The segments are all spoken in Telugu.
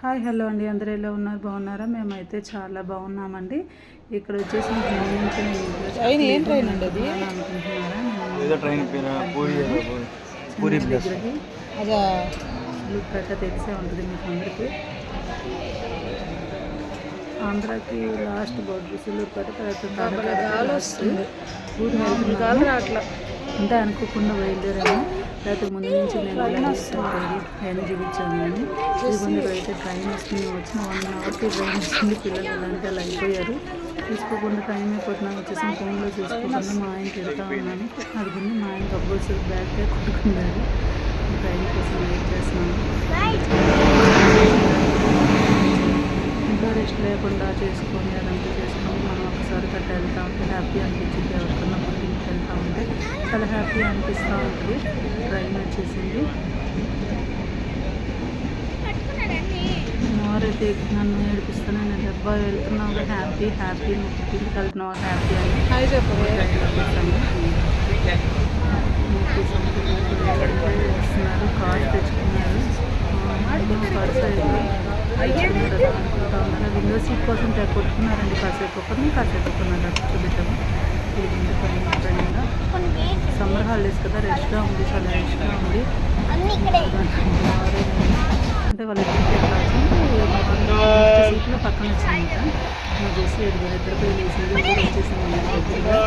హాయ్ హలో అండి. అందరూ ఎలా ఉన్నారు? బాగున్నారా? మేమైతే చాలా బాగున్నామండి. ఇక్కడ వచ్చేసి ట్రైన్ ఏం అండి అది. తెలిసే ఉంటుంది మీకు అందరికీ. ఆంధ్రాకి లాస్ట్ బోర్డు సులువుపేట తర్వాత రావట్లా. అంటే అనుకోకుండా బయలుదేరాము లేకపోతే ముందు నుంచి నేను ఇస్తాను ఏం చూపించాను ఇదిగోండి అయితే ట్రైన్ వస్తుంది. వచ్చిన వన్ అవర్కి ట్రైన్ వస్తుంది. పిల్లలు ఎలా అంటే అలా అయిపోయారు. చూసుకోకుండా టైం అయిపోతున్నా వచ్చేసి. ఫోన్లో చూసుకోకుండా మా ఆయన తిడతా ఉన్నాను. అదిగోండి మా ఆయన కంపల్సరీ బ్యాగ్ కొట్టుకున్నారు ట్రైన్ కోసం వెయిట్ చేస్తున్నాను. ఇంట్లో రెస్ట్ లేకుండా చేసుకొని అదంతా చేసుకొని మనం ఒకసారి కట్ట వెళ్తా. హ్యాపీ అనిపించింది ఎవరికన్నా పుట్టింటికి వెళ్తా ఉంటే చాలా హ్యాపీ అనిపిస్తూ ఉంటుంది ట్రైన్ వచ్చేసింది మారైతే నన్ను ఏడిపిస్తాను నేను అబ్బాయి వెళ్తున్నావు హ్యాపీ హ్యాపీ నువ్వు పుట్టింటికి వెళ్తున్నావు? హ్యాపీ అని. హాయ్ వస్తున్నారు. కార్డు తెచ్చుకున్నారు. పర్స్ విండో సీట్ కోసం కొట్టుకున్నారండి కాసేపు. ఒకరిని కాసేపు ఒకరిని చూపించాము సమ్మర్ హాలిడేస్ కదా రెష్గా ఉంది చాలా రెష్గా ఉంది. అంటే వాళ్ళ సీట్లో పక్కన వచ్చిందంట. మా చేసి ఎదురు ఇద్దరు పోయి వేసింది ఇద్దరు వచ్చేసింది దగ్గరగా.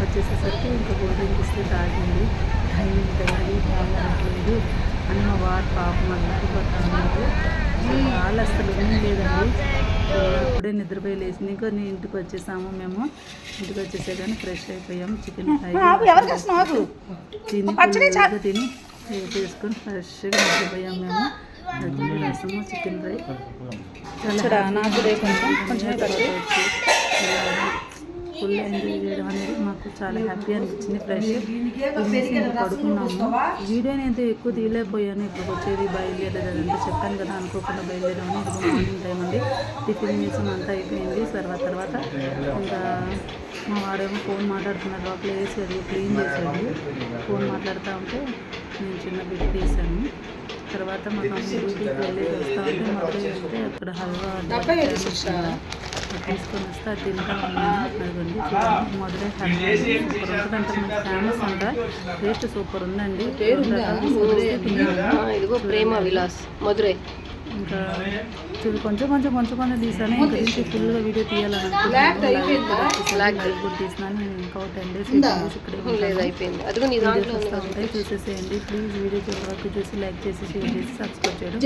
వచ్చేసేసరికి ఇంకా డ్రింక్ ఇస్తే తాగింది. టైం తయారీ తాగట్లేదు అని మా వారు పాపం అల్లాడిపోతాను వాళ్ళు అసలు ఏం లేదండి. ఇప్పుడే నిద్రపోయి లేచింది. ఇంకా నీ ఇంటికి వచ్చేసాము మేము. ఇంటికి వచ్చేసే కానీ ఫ్రెష్ అయిపోయాం చికెన్ ఫ్రై తిని తిని ఏ చేసుకొని ఫ్రెష్గా నిద్రపోయాం మేము. రసము చికెన్ ఫ్రై. కొంచెం కొంచెం ఫుల్ ఎంజాయ్ చేయడం. మాకు చాలా హ్యాపీ అనిపించింది ఫ్రెష్ పడుకున్నాము. వీడియోని అయితే ఎక్కువ తీయలేకపోయాను. ఇప్పుడు వచ్చేది బయలుదేరేది అదంతా చెప్పాను కదా అనుకోకుండా బయలుదేరాము. ఇది మార్నింగ్ టైం అండి. టిఫిన్ చేసాం అంతా అయిపోయింది. తర్వాత తర్వాత ఇంకా మా వాడేమో ఫోన్ మాట్లాడుతున్నారు లోపల వేసాడు క్లీన్ చేసాడు ఫోన్ మాట్లాడుతూ ఉంటే నేను చిన్న బిట్ తీసాను. తర్వాత మా డ్యూటీకి వెళ్ళి వస్తా ఉంటే వెళ్తే అక్కడ హల్వా తీసుకొని వస్తే అది తింటా ఉన్నాను అదిగోండి చూడండి సూపర్ మనకి ఫేమస్ అంట టేస్ట్ సూపర్ ఉందండి. ఇదిగో ప్రేమ విలాస్ మధురై. ఇంకా చూడు కొంచెం కొంచెం కొంచెం కొంచెం తీసాను. ఇంకా ఫుల్గా వీడియో తీయాలని బ్లాక్ అయిపోయిందా? బ్లాక్ కూడా తీసినాను. నేను ఇంకా టెన్ డేస్? ఇక్కడే ఉంటాయి. చూసేసేయండి. ప్లీజ్ వీడియో చివరి వరకు చూసి లైక్ చేసి షేర్ చేసి సబ్స్క్రైబ్ చేయడం